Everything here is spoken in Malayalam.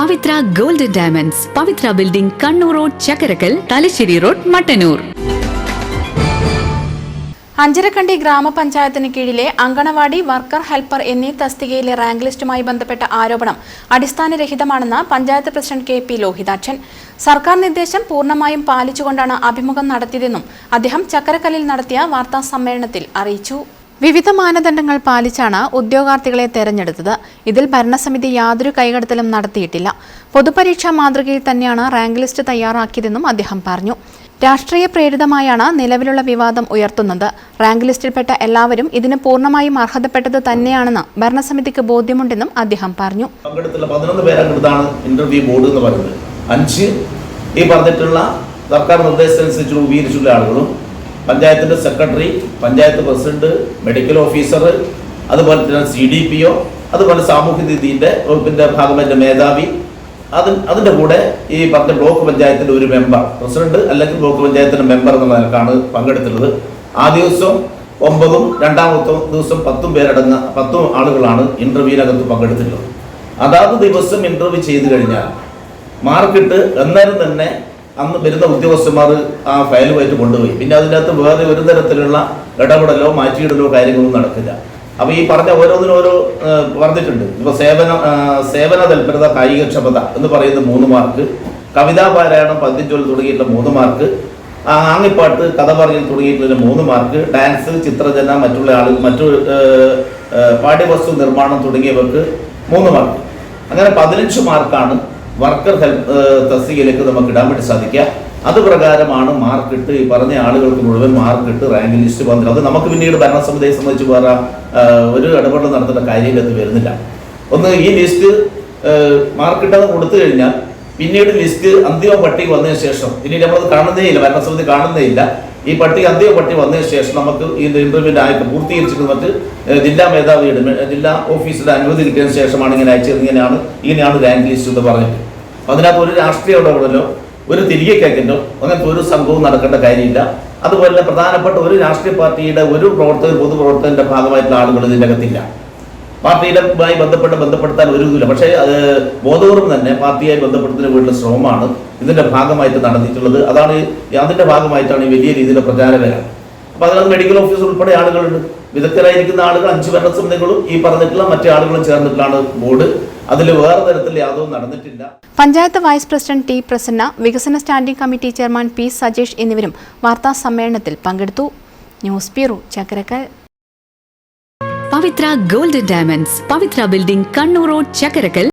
Pavithra golden diamonds. Pavithra building Kannur road Chakkarakkal Thalassery road Mattannur. Anjarakandy ഗ്രാമപഞ്ചായത്തിന് കീഴിലെ അങ്കണവാടി വർക്കർ ഹെൽപ്പർ എന്നീ തസ്തികയിലെ റാങ്ക് ലിസ്റ്റുമായി ബന്ധപ്പെട്ട ആരോപണം അടിസ്ഥാനരഹിതമാണെന്ന് panchayat president K P Lohithakshan. സർക്കാർ നിർദ്ദേശം പൂർണമായും പാലിച്ചുകൊണ്ടാണ് അഭിമുഖം നടത്തിയതെന്നും അദ്ദേഹം ചക്കരക്കല്ലിൽ നടത്തിയ വാർത്താ സമ്മേളനത്തിൽ അറിയിച്ചു. വിവിധ മാനദണ്ഡങ്ങൾ പാലിച്ചാണ് ഉദ്യോഗാർത്ഥികളെ തെരഞ്ഞെടുത്തത്. ഇതിൽ ഭരണസമിതി യാതൊരു കൈകടത്തലും നടത്തിയിട്ടില്ല. പൊതുപരീക്ഷാ മാതൃകയിൽ തന്നെയാണ് റാങ്ക് ലിസ്റ്റ് തയ്യാറാക്കിയതെന്നും അദ്ദേഹം പറഞ്ഞു. രാഷ്ട്രീയ പ്രേരിതമായാണ് നിലവിലുള്ള വിവാദം ഉയർത്തുന്നത്. റാങ്ക് ലിസ്റ്റിൽപ്പെട്ട എല്ലാവരും ഇതിന് പൂർണമായും അർഹതപ്പെട്ടത് തന്നെയാണെന്ന് ഭരണസമിതിക്ക് ബോധ്യമുണ്ടെന്നും അദ്ദേഹം പറഞ്ഞു. ഇന്റർവ്യൂ ബോർഡ് എന്ന് പറയുന്നത്. അഞ്ച് ഈ പറഞ്ഞിട്ടുള്ള സർക്കാർ നിർദ്ദേശമനുസരിച്ച് രൂപീകരിച്ചുള്ള ആളുകളും പഞ്ചായത്തിന്റെ secretary panchayat president medical officer അതുപോലെ തന്നെ സി ഡി പി ഒ അതുപോലെ സാമൂഹ്യ നീതിന്റെ വകുപ്പിന്റെ ഭാഗമായിട്ട് മേധാവി അത് അതിന്റെ കൂടെ ഈ പറഞ്ഞ ബ്ലോക്ക് പഞ്ചായത്തിന്റെ ഒരു മെമ്പർ പ്രസിഡന്റ് അല്ലെങ്കിൽ ബ്ലോക്ക് പഞ്ചായത്തിന്റെ മെമ്പർ എന്ന നിലക്കാണ് പങ്കെടുത്തുള്ളത് ആ ദിവസം ഒമ്പതും രണ്ടാമത്തെ ദിവസം പത്തും പേരടങ്ങ പത്തും ആളുകളാണ് ഇന്റർവ്യൂവിനകത്ത് പങ്കെടുത്തിട്ടുള്ളത്. അതാത് ദിവസം ഇന്റർവ്യൂ ചെയ്തു കഴിഞ്ഞാൽ മാർക്കിട്ട് എന്നാലും തന്നെ അന്ന് വരുന്ന ഉദ്യോഗസ്ഥന്മാർ ആ ഫയലുമായിട്ട് കൊണ്ടുപോയി. പിന്നെ അതിന്റെ അകത്ത് വേറെ ഒരു തരത്തിലുള്ള ഇടപെടലോ മാറ്റിയിടലോ കാര്യങ്ങളൊന്നും നടക്കില്ല. അപ്പോൾ ഈ പറഞ്ഞ ഓരോന്നിനും ഓരോ പറഞ്ഞിട്ടുണ്ട്. ഇപ്പോൾ സേവന സേവന തൽപരത കായികക്ഷമത എന്ന് പറയുന്ന മൂന്ന് മാർക്ക് കവിതാ പാരായണം പദ്യച്ചൊൽ തുടങ്ങിയിട്ടുള്ള മൂന്ന് മാർക്ക് ആങ്ങിപ്പാട്ട് കഥ പറയൽ തുടങ്ങിയിട്ടുള്ള മൂന്ന് മാർക്ക് ഡാൻസ് ചിത്രരചന മറ്റുള്ള ആൾ മറ്റു പാഠ്യവസ്തു നിർമ്മാണം തുടങ്ങിയവർക്ക് മൂന്ന് മാർക്ക്. അങ്ങനെ പതിനഞ്ച് മാർക്കാണ് വർക്കർ ഹെൽപ്പ് തസ്തികയിലേക്ക് നമുക്ക് ഇടാൻ വേണ്ടി സാധിക്കുക. അത് പ്രകാരമാണ് മാർക്കിട്ട് ഈ പറഞ്ഞ ആളുകൾക്ക് മുഴുവൻ മാർക്കിട്ട് റാങ്ക് ലിസ്റ്റ് വന്നത് അത് നമുക്ക് പിന്നീട് ഭരണസമിതിയെ സംബന്ധിച്ച് വേറെ ഒരു ഇടപെടൽ നടത്തേണ്ട കാര്യമില്ലെന്ന് വരുന്നില്ല. ഒന്ന് ഈ ലിസ്റ്റ് മാർക്കിട്ടത് കൊടുത്തു കഴിഞ്ഞാൽ പിന്നീട് ലിസ്റ്റ് അന്തിമ പട്ടിക വന്നതിന് ശേഷം ഇനി നമ്മളത് കാണുന്നേ ഇല്ല ഭരണസമിതി കാണുന്നേ ഇല്ല. ഈ പട്ടിക അന്തിമ പട്ടിക വന്നതിന് ശേഷം നമുക്ക് ഈ ഇന്റർവ്യൂവിന്റെ ആയിട്ട് പൂർത്തീകരിച്ചിട്ട് മറ്റ് ജില്ലാ മേധാവിയുടെ ജില്ലാ ഓഫീസിന്റെ അനുമതി ശേഷമാണ് ഇങ്ങനെ അയച്ചത് ഇങ്ങനെയാണ് ഇങ്ങനെയാണ് റാങ്ക് ലിസ്റ്റ് എന്ന് പറഞ്ഞിട്ട്. അതിനകത്ത് ഒരു രാഷ്ട്രീയ ഇടപെടലോ ഒരു തിരികെ കേൾക്കലോ അങ്ങനത്തെ ഒരു സംഭവം നടക്കേണ്ട കാര്യമില്ല. അതുപോലെ പ്രധാനപ്പെട്ട ഒരു രാഷ്ട്രീയ പാർട്ടിയുടെ ഒരു പ്രവർത്തകർ പൊതുപ്രവർത്തകന്റെ ഭാഗമായിട്ടുള്ള ആളുകൾ ഇതിന്റെ അകത്തില്ല. പാർട്ടിയുമായി ബന്ധപ്പെട്ട് ബന്ധപ്പെടുത്താൻ ഒരു ഇതുമില്ല പക്ഷേ അത് ബോധപൂർവം തന്നെ പാർട്ടിയായി ബന്ധപ്പെടുത്തുന്ന വീട്ടിലെ ശ്രമമാണ് ഇതിന്റെ ഭാഗമായിട്ട് നടന്നിട്ടുള്ളത്. അതാണ് അതിന്റെ ഭാഗമായിട്ടാണ് ഈ വലിയ രീതിയിലുള്ള പ്രചാരവേല അപ്പോൾ അതിനകത്ത് മെഡിക്കൽ ഓഫീസർ ഉൾപ്പെടെ ആളുകളുണ്ട്. വിദഗ്ധരായിരിക്കുന്ന ആളുകൾ അഞ്ച് ഭരണസമിതികളും ഈ പറഞ്ഞിട്ടുള്ള മറ്റു ആളുകളും ചേർന്നിട്ടുള്ളതാണ് ബോർഡ്. അതിൽ വേറെ തരത്തിൽ യാതൊന്നും നടന്നിട്ടില്ല. Panchayat vice president T Prasanna വികസന standing committee chairman P Sajesh എന്നിവരും വാർത്താ സമ്മേളനത്തിൽ പങ്കെടുത്തു. News bureau Chakkarakkal. Pavithra golden diamonds Pavithra building Kannur road Chakkarakkal.